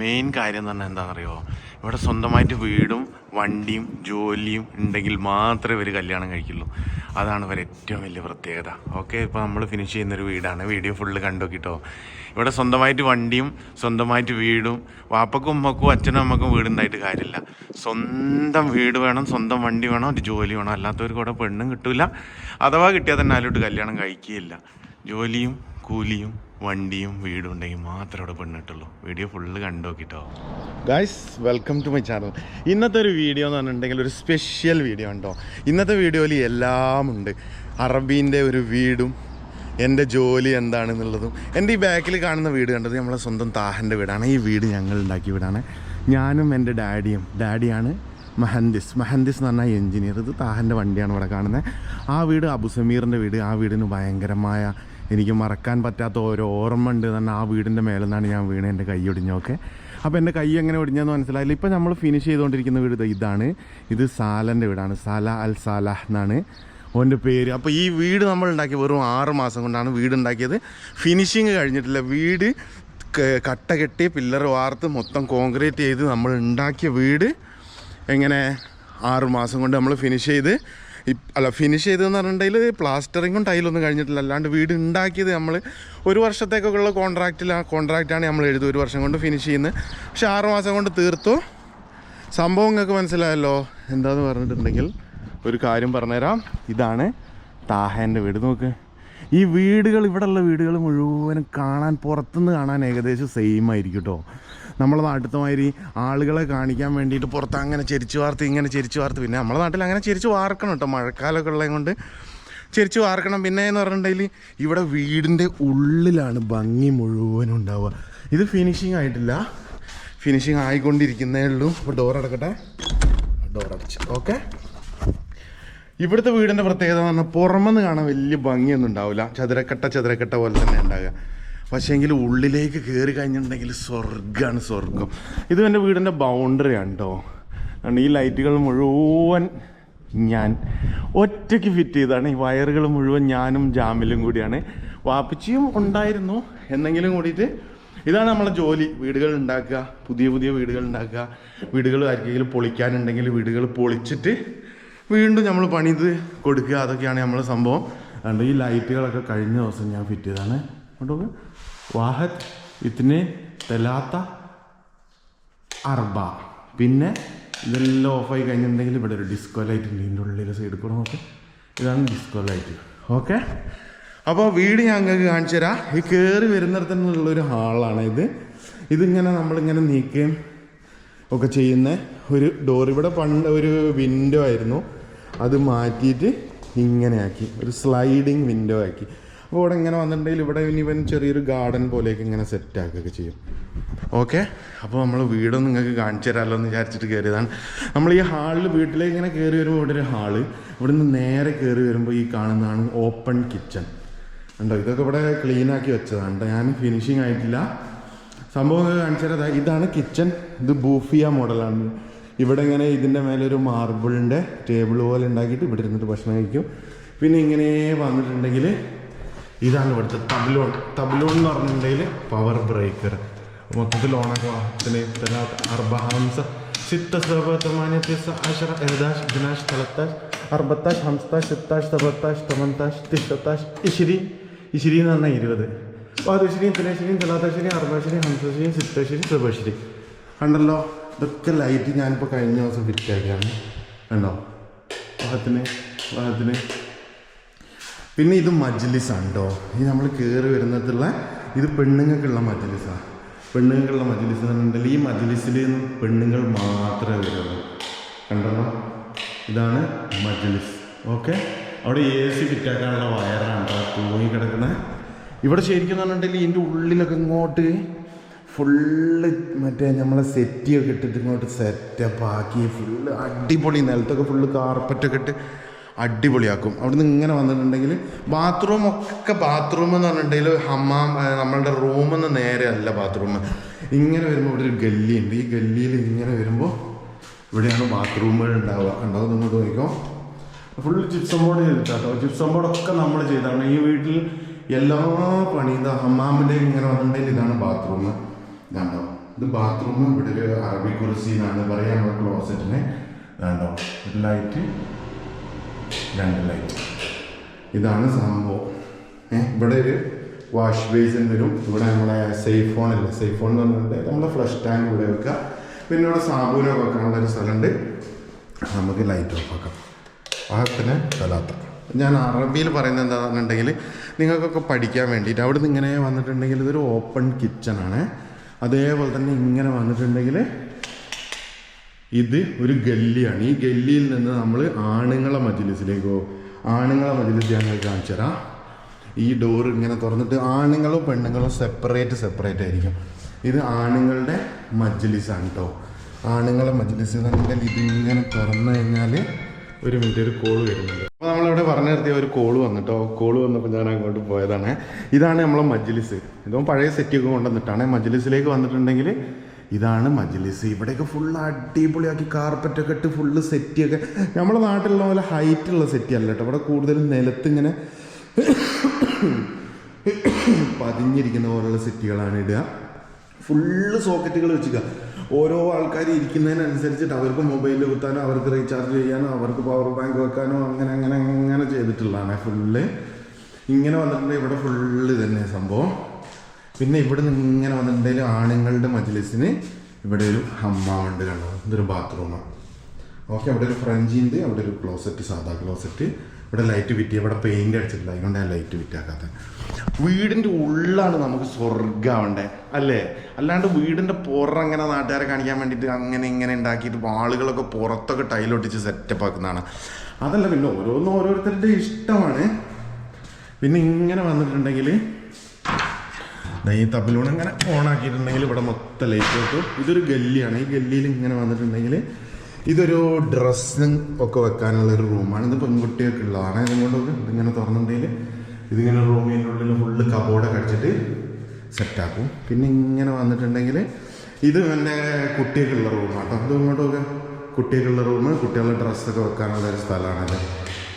Main കാര്യം തന്നെ എന്താണെന്ന് എന്താണെന്നറിയോ ഇവിടെ സ്വന്തമായിട്ട് വീടും വണ്ടിയും ജോലിയും ഉണ്ടെങ്കിൽ മാത്രമേ ഇവർ കല്യാണം കഴിക്കുള്ളൂ. അതാണ് ഇവർ ഏറ്റവും വലിയ പ്രത്യേകത. ഓക്കെ ഇപ്പോൾ നമ്മൾ ഫിനിഷ് ചെയ്യുന്നൊരു വീടാണ്. വീഡിയോ ഫുള്ള് കണ്ടോക്കിട്ടോ ഇവിടെ സ്വന്തമായിട്ട് വണ്ടിയും സ്വന്തമായിട്ട് വീടും വാപ്പക്കും ഉമ്മക്കും അച്ഛനും അമ്മക്കും വീടുണ്ടായിട്ട് കാര്യമില്ല. സ്വന്തം വീട് വേണം സ്വന്തം വണ്ടി വേണം ഒരു ജോലി വേണം. അല്ലാത്തവർക്ക് ഇവിടെ പെണ്ണും കിട്ടില്ല അഥവാ കിട്ടിയാൽ തന്നെ ആലോട്ട് കല്യാണം കഴിക്കുകയില്ല. ജോലിയും കൂലിയും വണ്ടിയും വീടും ഉണ്ടെങ്കിൽ മാത്രമേ അവിടെ പെണ്ണിട്ടുള്ളൂ video full കണ്ടോക്കിട്ടോ guys welcome to my channel ഇന്നത്തെ ഒരു വീഡിയോ എന്ന് പറഞ്ഞിട്ടുണ്ടെങ്കിൽ ഒരു സ്പെഷ്യൽ വീഡിയോ ഉണ്ടോ? ഇന്നത്തെ വീഡിയോയിൽ എല്ലാം ഉണ്ട്. അറബീന്റെ ഒരു വീടും എന്റെ ജോലി എന്താണെന്നുള്ളതും എന്റെ ഈ ബാക്കിൽ കാണുന്ന വീട് കണ്ടത് നമ്മളെ സ്വന്തം താഹന്റെ വീടാണ്. ഈ വീട് ഞങ്ങൾ ഉണ്ടാക്കിയ വീടാണ്. ഞാനും എന്റെ ഡാഡിയും ഡാഡിയാണ് മഹന്തിസ്. മഹന്തിസ് എന്ന് പറഞ്ഞാൽ എഞ്ചിനീയർ ഇത് താഹന്റെ വണ്ടിയാണ് ഇവിടെ കാണുന്നത്. ആ വീട് അബുസമീറിന്റെ വീട്. ആ വീടിന് ഭയങ്കരമായ എനിക്ക് മറക്കാൻ പറ്റാത്ത ഓരോ ഓർമ്മ ഉണ്ട് തന്നെ ആ വീടിന്റെ മേലെ നിന്നാണ് ഞാൻ വീണ് എന്റെ കൈ ഒടിഞ്ഞൊക്കെ അപ്പോൾ എന്റെ കൈ എങ്ങനെ ഒടിഞ്ഞെന്ന് മനസ്സിലായില്ല. ഇപ്പോൾ നമ്മൾ ഫിനിഷ് ചെയ്തുകൊണ്ടിരിക്കുന്ന വീട് ഇതാണ്. ഇത് സാലന്റെ വീടാണ്. സാല അൽ സാല എന്നാണ് ഓന്റെ പേര്. അപ്പോൾ ഈ വീട് നമ്മൾ ഉണ്ടാക്കിയ വെറും ആറ് മാസം കൊണ്ടാണ് വീട് ഉണ്ടാക്കിയത്. ഫിനിഷിങ് കഴിഞ്ഞിട്ടില്ല. വീട് കട്ട കെട്ടി പില്ലർ വാർത്ത് മൊത്തം കോൺക്രീറ്റ് ചെയ്ത് നമ്മൾ ഉണ്ടാക്കിയ വീട്. എങ്ങനെ? ആറ് മാസം കൊണ്ട് നമ്മൾ ഫിനിഷ് ചെയ്ത് അല്ല ഫിനിഷ് ചെയ്തതെന്ന് പറഞ്ഞിട്ടുണ്ടെങ്കിൽ പ്ലാസ്റ്ററിങ്ങും ടൈലൊന്നും കഴിഞ്ഞിട്ടില്ല. അല്ലാണ്ട് വീട് ഉണ്ടാക്കിയത് നമ്മൾ ഒരു വർഷത്തേക്കൊക്കെ ഉള്ള കോൺട്രാക്റ്റിൽ ആ കോൺട്രാക്റ്റാണ് നമ്മൾ എഴുതി ഒരു വർഷം കൊണ്ട് ഫിനിഷ് ചെയ്യുന്നത്. പക്ഷെ ആറ് മാസം കൊണ്ട് തീർത്തു. സംഭവം നിങ്ങൾക്ക് മനസ്സിലായല്ലോ. എന്താന്ന് പറഞ്ഞിട്ടുണ്ടെങ്കിൽ ഒരു കാര്യം പറഞ്ഞുതരാം. ഇതാണ് താഹേന്റെ വീട്. നോക്ക്. ഈ വീടുകൾ ഇവിടെയുള്ള വീടുകൾ മുഴുവനും കാണാൻ പുറത്തുനിന്ന് കാണാൻ ഏകദേശം സെയിം ആയിരിക്കും കേട്ടോ നമ്മളെ നാട്ടിലത്തെ മാതിരി ആളുകളെ കാണിക്കാൻ വേണ്ടിയിട്ട് പുറത്ത് അങ്ങനെ ചെരിച്ചു വാർത്ത് ഇങ്ങനെ ചെരിച്ചു വാർത്ത്. പിന്നെ നമ്മളെ നാട്ടിൽ അങ്ങനെ ചെരിച്ച് വാർക്കണം കേട്ടോ. മഴക്കാലമൊക്കെ ഉള്ളത് കൊണ്ട് ചെരിച്ച് വാർക്കണം. പിന്നെ എന്ന് പറഞ്ഞിട്ടുണ്ടെങ്കിൽ ഇവിടെ വീടിന്റെ ഉള്ളിലാണ് ഭംഗി മുഴുവൻ ഉണ്ടാവുക. ഇത് ഫിനിഷിങ് ആയിട്ടില്ല. ഫിനിഷിങ് ആയിക്കൊണ്ടിരിക്കുന്നേ ഉള്ളൂ. അപ്പോൾ ഡോർ അടക്കട്ടെ. ഡോർ അടച്ച്. ഓക്കെ ഇവിടുത്തെ വീടിന്റെ പ്രത്യേകത എന്ന് പറഞ്ഞാൽ പുറമെന്ന് കാണാൻ വലിയ ഭംഗിയൊന്നും ഉണ്ടാവില്ല. ചതുരക്കട്ട ചതുരക്കട്ട പോലെ തന്നെ ഉണ്ടാകുക പക്ഷേങ്കിൽ ഉള്ളിലേക്ക് കയറി കഴിഞ്ഞിട്ടുണ്ടെങ്കിൽ സ്വർഗമാണ് സ്വർഗം ഇത് എന്റെ വീടിന്റെ ബൗണ്ടറിയാണ് കേട്ടോ ഈ ലൈറ്റുകൾ മുഴുവൻ ഞാൻ ഒറ്റയ്ക്ക് ഫിറ്റ് ചെയ്താണ് ഈ വയറുകൾ മുഴുവൻ ഞാനും ജാമിലും കൂടിയാണ്. വാപ്പിച്ചിയും ഉണ്ടായിരുന്നു. എന്നെങ്കിലും കൂടിയിട്ട് ഇതാണ് നമ്മളെ ജോലി. വീടുകൾ ഉണ്ടാക്കുക പുതിയ പുതിയ വീടുകൾ ഉണ്ടാക്കുക. വീടുകൾ ആർക്കെങ്കിലും പൊളിക്കാനുണ്ടെങ്കിൽ വീടുകൾ പൊളിച്ചിട്ട് വീണ്ടും നമ്മൾ പണിത് കൊടുക്കുക. അതൊക്കെയാണ് നമ്മളെ സംഭവം. അതുകൊണ്ട് ഈ ലൈറ്റുകളൊക്കെ കഴിഞ്ഞ ദിവസം ഞാൻ ഫിറ്റ് ചെയ്താണ് കേട്ടോ വാഹദ് ഇതിന് തെലാത്ത അർബ. പിന്നെ ഇതെല്ലാം ഓഫായി കഴിഞ്ഞിട്ടുണ്ടെങ്കിൽ ഇവിടെ ഒരു ഡിസ്കോ ലൈറ്റ് ഉണ്ട്. ഇതിന്റെ ഉള്ളിൽ സൈഡ് കൂടെ നോക്ക്. ഇതാണ് ഡിസ്കോ ലൈറ്റ് ഓക്കെ അപ്പോൾ വീട് ഞാൻ നിങ്ങൾക്ക് കാണിച്ചു തരാം. ഈ കയറി വരുന്നിടത്തുനിന്നുള്ള ഒരു ഹാളാണ് ഇത്. ഇതിങ്ങനെ നമ്മളിങ്ങനെ നീക്കുകയും ഒക്കെ ചെയ്യുന്ന ഒരു ഡോർ ഇവിടെ പണ്ട് ഒരു വിൻഡോ ആയിരുന്നു. അത് മാറ്റിയിട്ട് ഇങ്ങനെ ആക്കി. ഒരു സ്ലൈഡിങ് വിൻഡോ ആക്കി. അപ്പോൾ ഇവിടെ ഇങ്ങനെ വന്നിട്ടുണ്ടെങ്കിൽ ഇവിടെ ഇനി ഇവൻ ചെറിയൊരു ഗാർഡൻ പോലെയൊക്കെ ഇങ്ങനെ സെറ്റ് ആക്കുകയൊക്കെ ചെയ്യും. ഓക്കെ അപ്പോൾ നമ്മൾ വീടൊന്നും നിങ്ങൾക്ക് കാണിച്ചു തരാമല്ലോ എന്ന് വിചാരിച്ചിട്ട് കയറിയതാണ്. നമ്മൾ ഈ ഹാളിൽ വീട്ടിലേക്ക് ഇങ്ങനെ കയറി വരുമ്പോൾ ഇവിടെ ഒരു ഹാൾ ഇവിടെ നിന്ന് നേരെ കയറി വരുമ്പോൾ ഈ കാണുന്നതാണ് ഓപ്പൺ കിച്ചൺ ഉണ്ടോ ഇതൊക്കെ ഇവിടെ ക്ലീൻ ആക്കി വെച്ചതാണ് ഞാൻ ഫിനിഷിങ് ആയിട്ടില്ല. സംഭവം കാണിച്ചു തരാം. ഇതാണ് കിച്ചൺ ഇത് ബൂഫിയ മോഡലാണ്. ഇവിടെ ഇങ്ങനെ ഇതിന്റെ മേലെ ഒരു മാർബിളിന്റെ ടേബിൾ പോലെ ഉണ്ടാക്കിയിട്ട് ഇവിടെ ഇരുന്നിട്ട് ഭക്ഷണം കഴിക്കും. പിന്നെ ഇങ്ങനെ വന്നിട്ടുണ്ടെങ്കിൽ ഇതാണ് ഇവിടുത്തെ തബ്ലോൺ. തബ്ലോൺ എന്ന് പറഞ്ഞിട്ടുണ്ടെങ്കിൽ പവർ ബ്രേക്കർ മൊത്തത്തിൽ ഓണക്കത്തിന് അർബഹംസ അർബത്താഷ് ഹംസ്താഷ് സിത്താഷ് തബത്താഷ് തമന്താഷ് തിഷത്താഷ് ഇഷിരി ഇഷിരി എന്ന് പറഞ്ഞാൽ ഇരുപത്. വാദുശ്രീയും തിനശ്രീയും തലാത്തശ്രീയും അർബശ്രീയും ഹംസശ്രീയും സിത്തശ്രീ സബശ്രീ ഉണ്ടല്ലോ ഇതൊക്കെ ലൈറ്റ് ഞാനിപ്പോൾ കഴിഞ്ഞ ദിവസം ഫിറ്റാക്കിയാണ് ഉണ്ടോ അതിന് അതിന് പിന്നെ ഇത് മജ്ലിസാണ് ഈ നമ്മൾ കയറി വരുന്നതുള്ള ഇത് പെണ്ണുങ്ങൾക്കുള്ള മജ്ലിസാണ് പെണ്ണുങ്ങൾക്കുള്ള മജ്ലിസ് എന്ന് പറഞ്ഞിട്ടുണ്ടെങ്കിൽ ഈ മജ്ലിസിൽ പെണ്ണുങ്ങൾ മാത്രമേ വരുള്ളൂ. കണ്ടല്ലോ ഇതാണ് മജ്ലിസ്. ഓക്കെ? അവിടെ എ സി ഫിറ്റാക്കാനുള്ള വയറാണ് തൂങ്ങി കിടക്കുന്നത്. ഇവിടെ ശരിക്കും പറഞ്ഞിട്ടുണ്ടെങ്കിൽ ഇതിന്റെ ഉള്ളിലൊക്കെ ഇങ്ങോട്ട് ഫുള്ള് മറ്റേ നമ്മളെ സെറ്റിയൊക്കെ ഇട്ടിട്ട് ഇങ്ങോട്ട് സെറ്റപ്പ് ആക്കി ഫുള്ള് അടിപൊളി നിലത്തൊക്കെ ഫുള്ള് കാർപ്പറ്റൊക്കെ ഇട്ട് അടിപൊളിയാക്കും. അവിടുന്ന് ഇങ്ങനെ വന്നിട്ടുണ്ടെങ്കിൽ ബാത്റൂം ഒക്കെ ബാത്റൂം എന്ന് പറഞ്ഞിട്ടുണ്ടെങ്കിൽ ഹമ്മാം നമ്മളുടെ റൂമെന്ന് നേരെ അല്ല ബാത്റൂം ഇങ്ങനെ വരുമ്പോൾ ഇവിടെ ഒരു ഗല്ലിയുണ്ട്. ഈ ഗല്ലിയിൽ ഇങ്ങനെ വരുമ്പോൾ ഇവിടെയാണ് ബാത്റൂമുകൾ ഉണ്ടാവുക. ഉണ്ടാവും നിങ്ങൾ നോക്കിക്കോ. ഫുൾ ജിപ്സം ബോർഡ് ചെയ്തിട്ടാട്ടോ. ജിപ്സം ബോർഡൊക്കെ നമ്മൾ ചെയ്താണ്. ഈ വീട്ടിൽ എല്ലാ പണിയും ഹമ്മാമിന്റെ ഇങ്ങനെ വന്നിട്ടുണ്ടെങ്കിൽ ഇതാണ് ബാത്റൂം ഇതാണ്ടോ ഇത് ബാത്റൂം ഇവിടെ ഒരു അറബി കുറിസി എന്നാണ് പറയുക നമ്മുടെ ക്ലോസറ്റിന് ലൈറ്റ് രണ്ട് ലൈറ്റ് ഇതാണ് സംഭവം. ഇവിടെ ഒരു വാഷ് ബേസിൻ വരും. ഇവിടെ നമ്മളെ സേഫ് ഫോൺ ഇല്ല? സേഫ് ഫോൺ എന്ന് പറഞ്ഞിട്ട് നമ്മുടെ ഫ്ലഷ് ടാങ്ക് ഇവിടെ വെക്കുക. പിന്നെ ഇവിടെ സാബൂനൊക്കെ വെക്കാനുള്ള ഒരു സ്ഥലമുണ്ട്. നമുക്ക് ലൈറ്റ് ഓഫ് ആക്കാം. പാകത്തിന് തലാത്ത ഞാൻ അറബിയിൽ പറയുന്നത് എന്താണെന്നുണ്ടെങ്കിൽ നിങ്ങൾക്കൊക്കെ പഠിക്കാൻ വേണ്ടിയിട്ട് അവിടെ നിന്ന് ഇങ്ങനെ വന്നിട്ടുണ്ടെങ്കിൽ ഇതൊരു ഓപ്പൺ കിച്ചണാണ് അതേപോലെ തന്നെ ഇങ്ങനെ വന്നിട്ടുണ്ടെങ്കിൽ ഇത് ഒരു ഗല്ലിയാണ്. ഈ ഗല്ലിയിൽ നിന്ന് നമ്മൾ ആണുങ്ങളെ മജിലിസിലേക്ക് ആണുങ്ങളെ മജിലിസ് ഞങ്ങൾ കാണിച്ചു തരാം. ഈ ഡോർ ഇങ്ങനെ തുറന്നിട്ട് ആണുങ്ങളും പെണ്ണുങ്ങളും സെപ്പറേറ്റ് സെപ്പറേറ്റ് ആയിരിക്കും. ഇത് ആണുങ്ങളുടെ മജ്ലിസാണ് കേട്ടോ ആണുങ്ങളെ മജ്ലിസ് എന്ന് പറഞ്ഞാൽ ഇതിങ്ങനെ തുറന്നു കഴിഞ്ഞാൽ ഒരു മിനിറ്റ് ഒരു കോൾ വരുന്നുണ്ട്. അപ്പോൾ നമ്മളിവിടെ പറഞ്ഞു നിർത്തിയ ഒരു കോൾ വന്നിട്ടോ കോൾ വന്നപ്പോൾ ഞാൻ അങ്ങോട്ട് പോയതാണ്. ഇതാണ് നമ്മളെ മജ്ലിസ്. ഇതും പഴയ സെറ്റൊക്കെ കൊണ്ടുവന്നിട്ടാണ്. മജ്ലിസിലേക്ക് വന്നിട്ടുണ്ടെങ്കിൽ ഇതാണ് മജ്ലിസ്. ഇവിടെയൊക്കെ ഫുൾ അടിപൊളിയാക്കി കാർപ്പറ്റൊക്കെ ഇട്ട് ഫുള്ള് സെറ്റിയൊക്കെ നമ്മുടെ നാട്ടിലുള്ള പോലെ ഹൈറ്റുള്ള സെറ്റി അല്ല കേട്ടോ. ഇവിടെ കൂടുതലും നിലത്ത് ഇങ്ങനെ പതിഞ്ഞിരിക്കുന്ന പോലുള്ള സെറ്റുകളാണ് ഇടുക. ഫുള്ള് സോക്കറ്റുകൾ വെച്ചുക ഓരോ ആൾക്കാർ ഇരിക്കുന്നതിനനുസരിച്ചിട്ട് അവർക്ക് മൊബൈൽ കുത്താനോ അവർക്ക് റീചാർജ് ചെയ്യാനോ അവർക്ക് പവർ ബാങ്ക് വെക്കാനോ അങ്ങനെ അങ്ങനെ അങ്ങനെ ചെയ്തിട്ടുള്ളതാണ് ഫുള്ള് ഇങ്ങനെ വന്നിട്ടുണ്ടെങ്കിൽ ഇവിടെ ഫുള്ള് തന്നെ സംഭവം. പിന്നെ ഇവിടെ നിന്ന് ഇങ്ങനെ വന്നിട്ടുണ്ടെങ്കിൽ ആണുങ്ങളുടെ മജ്ലിസിന് ഇവിടെ ഒരു ഹമ്മാമുണ്ട് കണ്ടോ? ഇതൊരു ബാത്റൂമാണ് ഓക്കെ അവിടെ ഒരു ഫ്രഞ്ച് ഉണ്ട് അവിടെ ഒരു ക്ലോസറ്റ് സാധാ ക്ലോസറ്റ് ഇവിടെ ലൈറ്റ് വിറ്റി ഇവിടെ പെയിന്റ് അടിച്ചിട്ടില്ല അതുകൊണ്ട് ഞാൻ ലൈറ്റ് വിറ്റാക്കാത്ത. വീടിന്റെ വീടിന്റെ ഉള്ളാണ് നമുക്ക് സ്വർഗാവണ്ടേ അല്ലേ? അല്ലാണ്ട് വീടിന്റെ പുറം അങ്ങനെ നാട്ടുകാരെ കാണിക്കാൻ വേണ്ടിയിട്ട് അങ്ങനെ ഇങ്ങനെ ഉണ്ടാക്കിയിട്ട് ആളുകളൊക്കെ പുറത്തൊക്കെ ടൈലൊട്ടിച്ച് സെറ്റപ്പ് ആക്കുന്നതാണ്. അതല്ല പിന്നെ ഓരോന്നും ഓരോരുത്തരുടെ ഇഷ്ടമാണ്. പിന്നെ ഇങ്ങനെ വന്നിട്ടുണ്ടെങ്കിൽ ഈ തപ്പിലൂൺ ഇങ്ങനെ ഓണാക്കിയിട്ടുണ്ടെങ്കിൽ ഇവിടെ മൊത്തം ലൈറ്റ് വെക്കും ഇതൊരു ഗല്ലിയാണ്. ഈ ഗല്ലിയിൽ ഇങ്ങനെ വന്നിട്ടുണ്ടെങ്കിൽ ഇതൊരു ഡ്രസ്സിങ് ഒക്കെ വെക്കാനുള്ള ഒരു റൂമാണ് ഇത് പെൺകുട്ടികൾക്ക് ഉള്ളതാണ്. ഇതുകൊണ്ട് ഇതിങ്ങനെ തുറന്നിട്ടുണ്ടെങ്കിൽ ഇതിങ്ങനെ റൂമിന്റെ ഉള്ളിൽ ഫുള്ള് കബോർഡൊക്കെ അടിച്ചിട്ട് സെറ്റാക്കും പിന്നെ ഇങ്ങനെ വന്നിട്ടുണ്ടെങ്കിൽ ഇത് എന്റെ കുട്ടികൾക്കുള്ള റൂമാണ് കേട്ടോ അതും ഇങ്ങോട്ടൊക്കെ കുട്ടികൾക്കുള്ള റൂം കുട്ടികളുടെ ഡ്രസ്സൊക്കെ വെക്കാനുള്ള ഒരു സ്ഥലമാണത്.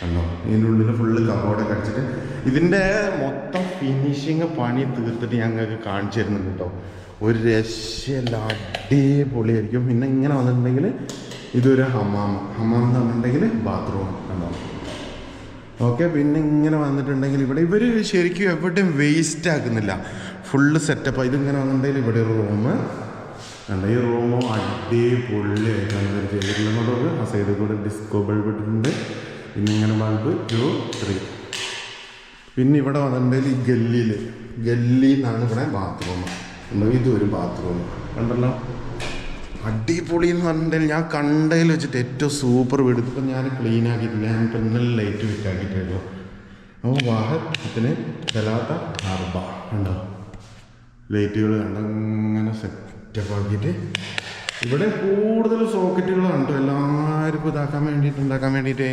കണ്ടോ? ഇതിന്റെ ഉള്ളിൽ ഫുള്ള് കബോർഡൊക്കെ അടിച്ചിട്ട് ഇതിന്റെ മൊത്തം ഫിനിഷിങ് പണി തീർത്തിട്ട് ഞങ്ങൾക്ക് കാണിച്ചു തരുന്നുണ്ട് കേട്ടോ. ഒരു രക്ഷയല്ല അടിപൊളിയായിരിക്കും. പിന്നെ ഇങ്ങനെ വന്നിട്ടുണ്ടെങ്കിൽ ഇതൊരു ഹമാമ ഹമാം എന്ന് പറഞ്ഞിട്ടുണ്ടെങ്കിൽ ബാത്റൂം കണ്ടോ? ഓക്കെ പിന്നെ ഇങ്ങനെ വന്നിട്ടുണ്ടെങ്കിൽ ഇവിടെ ഇവർ ശരിക്കും എവിടെയും വേസ്റ്റ് ആക്കുന്നില്ല. ഫുള്ള് സെറ്റപ്പ് ഇതിങ്ങനെ വന്നിട്ടുണ്ടെങ്കിൽ ഇവിടെ ഒരു റൂം കണ്ട? ഈ റൂമും അടിപൊളിയായിട്ടാണ് ഇവർ ചെയ്തിട്ടുള്ളത്. ആ സൈഡിൽ കൂടെ ഡിസ്കോ ബൾബ് ഇട്ടിട്ടുണ്ട് പിന്നെ ഇങ്ങനെ ബൾബ് ടു ത്രീ പിന്നെ ഇവിടെ വന്നിട്ടുണ്ടെങ്കിൽ ഈ ഗല്ലിയിൽ ഗല്ലി എന്നാണ് ഇവിടെ ബാത്റൂം ഉണ്ടെങ്കിൽ ഇതൊരു ബാത്റൂം കണ്ടല്ലോ? അടിപൊളി എന്ന് പറഞ്ഞിട്ടുണ്ടെങ്കിൽ ഞാൻ കണ്ടതിൽ വെച്ചിട്ട് ഏറ്റവും സൂപ്പർ വീട്. ഇപ്പം ഞാൻ ക്ലീൻ ആക്കിയിട്ടില്ല. ഞാൻ ഇന്നലെ ലൈറ്റ് ഫിറ്റ് ആക്കിയിട്ടുള്ളൂ അപ്പോൾ വാഹനത്തിന് ചെലാത്ത അർബ ഉണ്ടോ ലൈറ്റുകൾ കണ്ടങ്ങനെ സെറ്റപ്പ് ആക്കിയിട്ട് ഇവിടെ കൂടുതൽ സോക്കറ്റുകൾ കണ്ടോ. എല്ലാവർക്കും ഇതാക്കാൻ വേണ്ടിയിട്ട് ഉണ്ടാക്കാൻ വേണ്ടിയിട്ട്.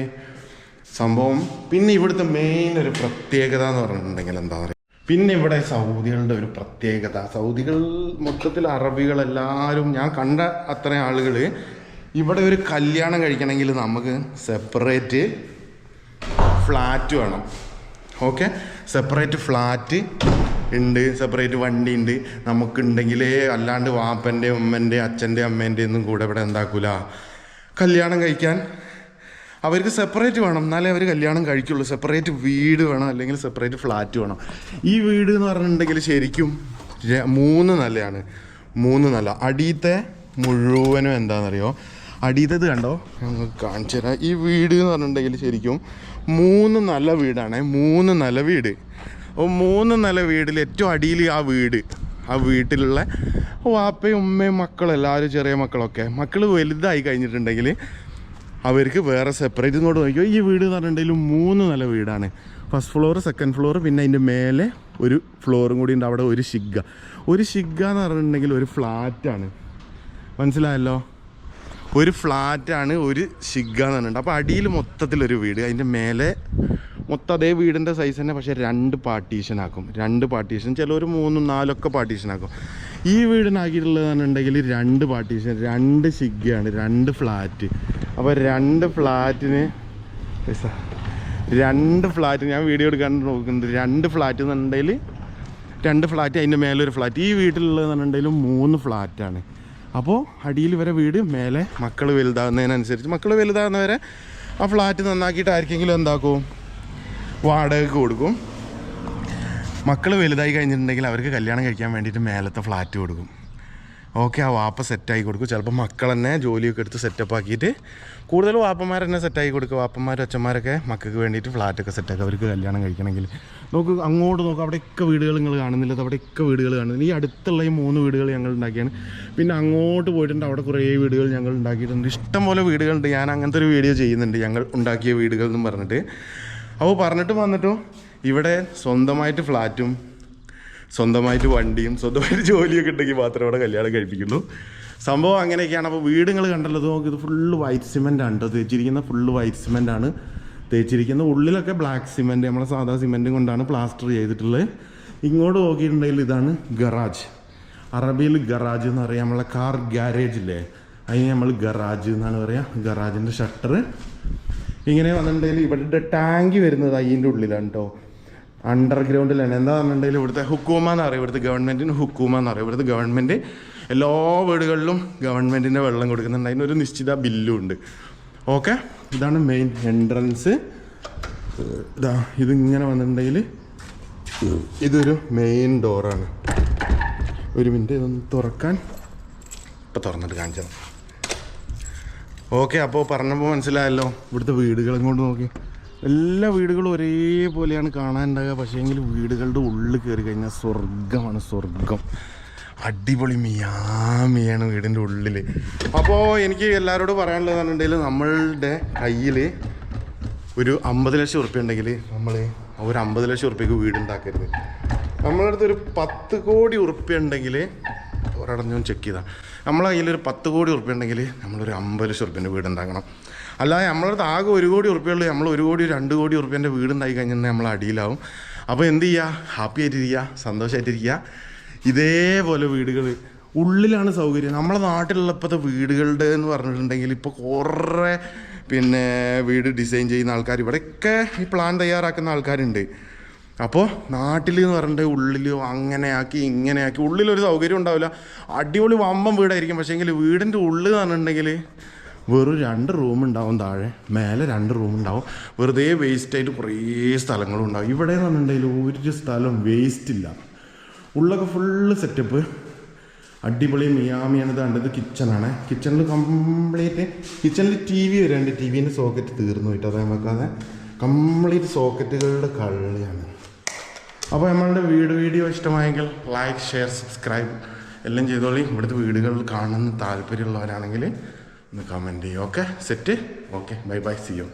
സംഭവം. പിന്നെ ഇവിടുത്തെ മെയിൻ ഒരു പ്രത്യേകത എന്ന് പറഞ്ഞിട്ടുണ്ടെങ്കിൽ എന്താ പറയുക പിന്നെ ഇവിടെ സൗദികളുടെ ഒരു പ്രത്യേകത. സൗദികൾ മൊത്തത്തിൽ അറബികൾ എല്ലാവരും ഞാൻ കണ്ട അത്ര ആളുകൾ ഇവിടെ ഒരു കല്യാണം കഴിക്കണമെങ്കിൽ നമുക്ക് സെപ്പറേറ്റ് ഫ്ലാറ്റ് വേണം. ഓക്കെ സെപ്പറേറ്റ് ഫ്ലാറ്റ് ഉണ്ട് സെപ്പറേറ്റ് വണ്ടി ഉണ്ട്. നമുക്കുണ്ടെങ്കിലേ അല്ലാണ്ട് വാപ്പന്റെ ഉമ്മന്റെ അച്ഛന്റെ അമ്മേന്റെ ഒന്നും കൂടെ ഇവിടെ എന്താക്കൂല. കല്യാണം കഴിക്കാൻ അവർക്ക് സെപ്പറേറ്റ് വേണം. എന്നാലേ അവർ കല്യാണം കഴിക്കുള്ളൂ. സെപ്പറേറ്റ് വീട് വേണം അല്ലെങ്കിൽ സെപ്പറേറ്റ് ഫ്ലാറ്റ് വേണം. ഈ വീട് എന്ന് പറഞ്ഞിട്ടുണ്ടെങ്കിൽ ശരിക്കും മൂന്ന് നിലയാണ്. മൂന്ന് നില. അടിയത്തെ മുഴുവനും എന്താണെന്നറിയോ? അടിയത്തത് കണ്ടോ? ഞങ്ങൾ കാണിച്ചു തരാം. ഈ വീട് എന്ന് പറഞ്ഞിട്ടുണ്ടെങ്കിൽ ശരിക്കും മൂന്ന് നല്ല വീടാണ്. മൂന്ന് നില വീട്. അപ്പോൾ മൂന്ന് നില വീടിൽ ഏറ്റവും അടിയിൽ ആ വീട്. ആ വീട്ടിലുള്ള വാപ്പയും ഉമ്മയും മക്കളെല്ലാവരും ചെറിയ മക്കളൊക്കെ. മക്കൾ വലുതായി കഴിഞ്ഞിട്ടുണ്ടെങ്കിൽ അവർക്ക് വേറെ സെപ്പറേറ്റ് ഇങ്ങോട്ട് നോക്കിയോ ഈ വീട് എന്ന് പറഞ്ഞിട്ടുണ്ടെങ്കിൽ മൂന്ന് നില വീടാണ്. ഫസ്റ്റ് ഫ്ലോർ സെക്കൻഡ് ഫ്ലോർ പിന്നെ അതിന്റെ മേലെ ഒരു ഫ്ലോറും കൂടി ഉണ്ട്. അവിടെ ഒരു ശിഗ ഒരു ശിഗ എന്ന് പറഞ്ഞിട്ടുണ്ടെങ്കിൽ ഒരു ഫ്ലാറ്റാണ് മനസ്സിലായല്ലോ? ഒരു ഫ്ലാറ്റാണ് ഒരു ശിഗ എന്ന് പറഞ്ഞിട്ടുണ്ട്. അപ്പോൾ അടിയിൽ മൊത്തത്തിലൊരു വീട്. അതിന്റെ മേലെ മൊത്തം അതേ വീടിന്റെ സൈസ് തന്നെ പക്ഷേ രണ്ട് പാർട്ടീഷൻ ആക്കും. രണ്ട് പാർട്ടീഷൻ ചിലവർ മൂന്നും നാലൊക്കെ പാർട്ടീഷൻ ആക്കും. ഈ വീടിനാക്കിയിട്ടുള്ളതെന്നുണ്ടെങ്കിൽ രണ്ട് പാർട്ടീഷൻ രണ്ട് ശിഗയാണ് രണ്ട് ഫ്ലാറ്റ് അപ്പോൾ രണ്ട് ഫ്ലാറ്റിന് രണ്ട് ഫ്ലാറ്റ് ഞാൻ വീഡിയോ എടുക്കാൻ നോക്കുന്നത് രണ്ട് ഫ്ലാറ്റ് എന്നുണ്ടെങ്കിൽ രണ്ട് ഫ്ലാറ്റ് അതിന്റെ ഒരു ഫ്ലാറ്റ്. ഈ വീട്ടിലുള്ളതെന്ന് പറഞ്ഞിട്ടുണ്ടെങ്കിലും മൂന്ന് ഫ്ലാറ്റാണ് അപ്പോൾ അടിയിൽ വരെ വീട് മേലെ മക്കൾ വലുതാകുന്നതിനനുസരിച്ച് മക്കൾ വലുതാകുന്നവരെ ആ ഫ്ലാറ്റ് നന്നാക്കിയിട്ട് ആർക്കെങ്കിലും എന്താക്കും? വാടകയ്ക്ക് കൊടുക്കും. മക്കൾ വലുതായി കഴിഞ്ഞിട്ടുണ്ടെങ്കിൽ അവർക്ക് കല്യാണം കഴിക്കാൻ വേണ്ടിയിട്ട് മേലത്തെ ഫ്ലാറ്റ് കൊടുക്കും. ഓക്കെ ആ വാപ്പ സെറ്റാക്കി കൊടുക്കും. ചിലപ്പോൾ മക്കൾ തന്നെ ജോലിയൊക്കെ എടുത്ത് സെറ്റപ്പ് ആക്കിയിട്ട് കൂടുതൽ വാപ്പന്മാർ തന്നെ സെറ്റാക്കി കൊടുക്കും. വാപ്പന്മാരും അച്ഛന്മാരൊക്കെ മക്കൾക്ക് വേണ്ടിയിട്ട് ഫ്ലാറ്റൊക്കെ സെറ്റാക്കുക അവർക്ക് കല്യാണം കഴിക്കണമെങ്കിൽ. നോക്ക് അങ്ങോട്ട് നോക്കുക അവിടെയൊക്കെ വീടുകൾ നിങ്ങൾ കാണുന്നില്ല. അവിടെയൊക്കെ വീടുകൾ കാണുന്നില്ല. ഈ അടുത്തുള്ള ഈ മൂന്ന് വീടുകൾ ഞങ്ങൾ ഉണ്ടാക്കിയാണ്. പിന്നെ അങ്ങോട്ട് പോയിട്ടുണ്ട്. അവിടെ കുറേ വീടുകൾ ഞങ്ങൾ ഉണ്ടാക്കിയിട്ടുണ്ട്. ഇഷ്ടംപോലെ വീടുകളുണ്ട്. ഞാൻ അങ്ങനത്തെ ഒരു വീഡിയോ ചെയ്യുന്നുണ്ട്. ഞങ്ങൾ ഉണ്ടാക്കിയ വീടുകൾ എന്നും പറഞ്ഞിട്ട്. അപ്പോൾ പറഞ്ഞിട്ട് വന്നിട്ടോ ഇവിടെ സ്വന്തമായിട്ട് ഫ്ലാറ്റും സ്വന്തമായിട്ട് വണ്ടിയും സ്വന്തമായിട്ട് ജോലിയൊക്കെ ഉണ്ടെങ്കിൽ മാത്രമേ അവിടെ കല്യാണം കഴിപ്പിക്കുള്ളൂ. സംഭവം അങ്ങനെയൊക്കെയാണ്. അപ്പോൾ വീടുകൾ കണ്ടല്ലോ നോക്ക് ഇത് ഫുള്ള് വൈറ്റ് സിമെന്റ് ആണ് കേട്ടോ തേച്ചിരിക്കുന്ന ഫുള്ള് വൈറ്റ് സിമെന്റ് ആണ്. തേച്ചിരിക്കുന്നത് ഉള്ളിലൊക്കെ ബ്ലാക്ക് സിമെന്റ് നമ്മളെ സാധാ സിമെന്റും കൊണ്ടാണ് പ്ലാസ്റ്റർ ചെയ്തിട്ടുള്ളത്. ഇങ്ങോട്ട് നോക്കിയിട്ടുണ്ടെങ്കിൽ ഇതാണ് ഗറാജ് അറബിയിൽ ഗറാജ് എന്ന് പറയാം. നമ്മളെ കാർ ഗ്യാരേജ് ഇല്ലേ? അതിന് നമ്മൾ ഗറാജ് എന്നാണ് പറയുക ഗറാജിന്റെ ഷട്ടർ ഇങ്ങനെ വന്നിട്ടുണ്ടെങ്കിൽ ഇവിടുത്തെ ടാങ്ക് വരുന്നത് അതിന്റെ ഉള്ളിലാണ് കേട്ടോ അണ്ടർഗ്രൗണ്ടിലാണ് എന്താ പറഞ്ഞിട്ടുണ്ടെങ്കിൽ ഇവിടുത്തെ ഹുക്കൂമ എന്ന് പറയും. ഇവിടുത്തെ ഗവൺമെന്റിന് ഹുക്കൂമ എന്ന് പറയും. ഇവിടുത്തെ ഗവൺമെന്റ് എല്ലാ വീടുകളിലും ഗവൺമെന്റിന്റെ വെള്ളം കൊടുക്കുന്നുണ്ട്. അതിനൊരു നിശ്ചിത ബില്ലും ഉണ്ട്. ഓക്കെ? ഇതാണ് മെയിൻ എൻട്രൻസ് ഇതാ ഇതിങ്ങനെ വന്നിട്ടുണ്ടെങ്കിൽ ഇതൊരു മെയിൻ ഡോറാണ് ഒരു മിനിറ്റ് ഇതൊന്ന് തുറക്കാൻ. ഇപ്പം തുറന്നിട്ട് കാണിച്ചത്. ഓക്കെ അപ്പോൾ പറഞ്ഞപ്പോൾ മനസ്സിലായല്ലോ. ഇവിടുത്തെ വീടുകളും കൊണ്ട് നോക്കി. എല്ലാ വീടുകളും ഒരേപോലെയാണ് കാണാനുണ്ടാകുക പക്ഷേങ്കിൽ വീടുകളുടെ ഉള്ളിൽ കയറി കഴിഞ്ഞാൽ സ്വർഗമാണ് സ്വർഗം അടിപൊളി മിയാമിയാണ് വീടിന്റെ ഉള്ളിൽ. അപ്പോൾ എനിക്ക് എല്ലാവരോടും പറയാനുള്ളത് പറഞ്ഞിട്ടുണ്ടെങ്കിൽ നമ്മളുടെ കയ്യിൽ ഒരു അമ്പത് ലക്ഷം ഉറുപ്പ്യ ഉണ്ടെങ്കിൽ നമ്മൾ ഒരു അമ്പത് ലക്ഷം ഉറുപ്പ്യക്ക് വീടുണ്ടാക്കരുത് നമ്മളെ അടുത്ത് ഒരു പത്ത് കോടി ഉറുപ്പ്യ ഉണ്ടെങ്കിൽ ഒരിടം ഞാൻ ചെക്ക് ചെയ്താൽ നമ്മളെ കയ്യിൽ ഒരു പത്ത് കോടി ഉറുപ്പ്യ ഉണ്ടെങ്കിൽ നമ്മളൊരു അമ്പത് ലക്ഷം ഉറുപ്പ്യന്റെ വീടുണ്ടാക്കണം അല്ലാതെ നമ്മളടുത്ത് ആകെ ഒരു കോടി ഉറുപ്പ്യുള്ളൂ നമ്മൾ ഒരു കോടി രണ്ട് കോടി ഉറുപ്പ്യന്റെ വീടുണ്ടായി കഴിഞ്ഞാൽ നമ്മൾ അടിയിലാവും. അപ്പോൾ എന്ത് ചെയ്യുക ഹാപ്പി ആയിട്ടിരിക്കുക സന്തോഷമായിട്ടിരിക്കുക ഇതേപോലെ വീടുകൾ ഉള്ളിലാണ് സൗകര്യം. നമ്മളെ നാട്ടിലുള്ള ഇപ്പോഴത്തെ വീടുകളുടെ എന്ന് പറഞ്ഞിട്ടുണ്ടെങ്കിൽ ഇപ്പോൾ കുറേ പിന്നെ വീട് ഡിസൈൻ ചെയ്യുന്ന ആൾക്കാർ ഇവിടെയൊക്കെ ഈ പ്ലാൻ തയ്യാറാക്കുന്ന ആൾക്കാരുണ്ട്. അപ്പോൾ നാട്ടിൽ എന്ന് പറഞ്ഞിട്ട് ഉള്ളിൽ അങ്ങനെയാക്കി ഇങ്ങനെയാക്കി ഉള്ളിലൊരു സൗകര്യം ഉണ്ടാവില്ല. അടിപൊളി വമ്പം വീടായിരിക്കും. പക്ഷേ എങ്കിൽ വീടിന്റെ ഉള്ളിൽ എന്ന് പറഞ്ഞിട്ടുണ്ടെങ്കിൽ വെറും രണ്ട് റൂം ഉണ്ടാവും താഴെ. മേലെ രണ്ട് റൂം ഉണ്ടാവും. വെറുതെ വേസ്റ്റ് ആയിട്ട് കുറേ സ്ഥലങ്ങളും ഉണ്ടാവും. ഇവിടെ എന്ന് പറഞ്ഞിട്ടുണ്ടെങ്കിൽ ഒരു സ്ഥലം വേസ്റ്റ് ഇല്ല. ഉള്ളൊക്കെ ഫുള്ള് സെറ്റപ്പ് അടിപൊളി മിയാമിയാണ് ഇത് കണ്ടത് കിച്ചണാണ് കിച്ചണിൽ കംപ്ലീറ്റ് കിച്ചണിൽ ടി വി വരാണ്ട്. ടി വിന്റെ സോക്കറ്റ് തീർന്നു പോയിട്ട്. അതേ വെക്കാതെ കംപ്ലീറ്റ് സോക്കറ്റുകളുടെ കളിയാണ് അപ്പോൾ നമ്മളുടെ വീട് വീഡിയോ ഇഷ്ടമായെങ്കിൽ ലൈക്ക് ഷെയർ സബ്സ്ക്രൈബ് എല്ലാം ചെയ്തോളി. ഇവിടുത്തെ വീടുകളിൽ കാണുന്ന താല്പര്യമുള്ളവരാണെങ്കിൽ ഒന്ന് കമന്റ് ചെയ്യും okay set okay bye bye see you